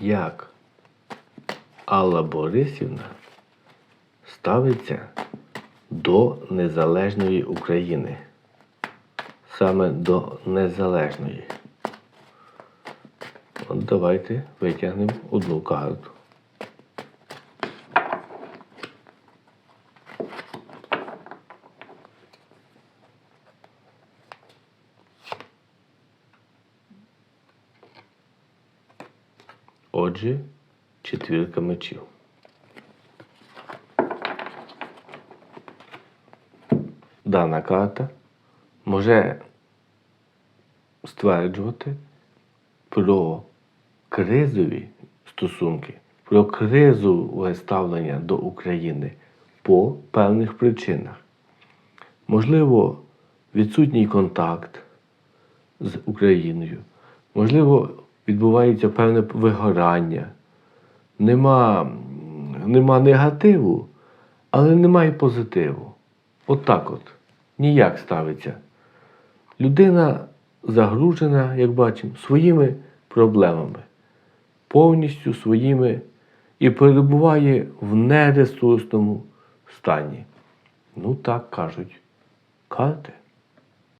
як Алла Борисівна ставиться до незалежної України. Саме до незалежної. От давайте витягнемо одну карту. Отже, четвірка мечів. Дана карта може стверджувати про кризові стосунки, про кризове ставлення до України по певних причинах. Можливо, відсутній контакт з Україною, можливо, відбувається певне вигорання, нема, нема негативу, але немає позитиву. От так от. Ніяк ставиться. Людина загружена, як бачимо, своїми проблемами, повністю своїми і перебуває в нересурсному стані. Ну так кажуть карти.